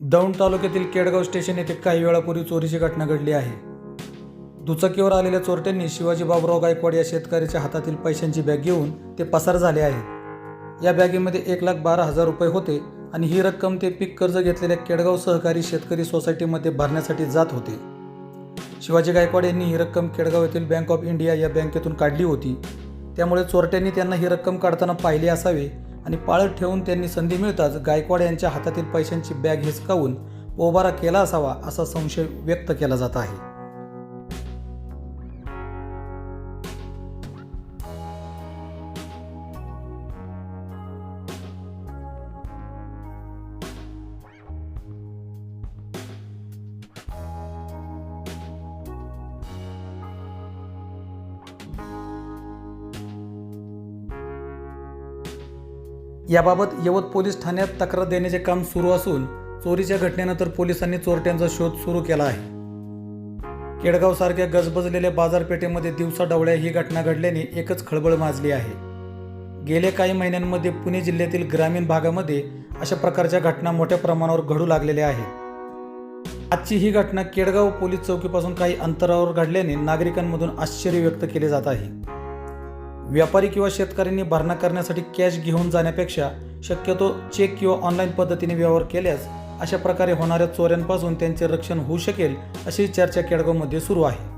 दौंड तालुक्यातील केडगाव स्टेशन येथे काही वेळापूर्वी चोरीची घटना घडली आहे. दुचाकीवर आलेल्या चोरट्यांनी शिवाजी बाबुराव गायकवाड या शेतकऱ्याच्या हातातील पैशांची बॅग घेऊन ते पसार झाले आहेत. या बॅगेमध्ये एक लाख बारा हजार रुपये होते आणि ही रक्कम ते पीक कर्ज घेतलेल्या केडगाव सहकारी शेतकरी सोसायटीमध्ये भरण्यासाठी जात होते. शिवाजी गायकवाड यांनी ही रक्कम केडगाव येथील बँक ऑफ इंडिया या बँकेतून काढली होती. त्यामुळे चोरट्यांनी त्यांना ही रक्कम काढताना पाहिले असावे आणि पाळत ठेवून त्यांनी संधी मिळताच गायकवाड यांच्या हातातील पैशांची बॅग हिसकावून पोबारा केला असावा असा संशय व्यक्त केला जात आहे. याबाबत यवत पोलीस ठाण्यात तक्रार देण्याचे काम सुरू असून चोरीच्या घटनेनंतर पोलिसांनी चोरट्यांचा शोध सुरू केला आहे. केडगाव सारख्या गजबजलेल्या बाजारपेठेमध्ये दिवसाढवळ्या ही घटना घडल्याने एकच खळबळ माजली आहे. गेल्या काही महिन्यांमध्ये पुणे जिल्ह्यातील ग्रामीण भागामध्ये अशा प्रकारच्या घटना मोठ्या प्रमाणावर घडू लागलेल्या आहेत. आजची ही घटना केडगाव पोलीस चौकीपासून काही अंतरावर घडल्याने नागरिकांमधून आश्चर्य व्यक्त केले जात आहे. व्यापारी किंवा शेतकऱ्यांनी भरणा करण्यासाठी कॅश घेऊन जाण्यापेक्षा शक्यतो चेक किंवा ऑनलाईन पद्धतीने व्यवहार केल्यास अशा प्रकारे होणाऱ्या चोऱ्यांपासून त्यांचे रक्षण होऊ शकेल अशी चर्चा केडगावमध्ये सुरू आहे.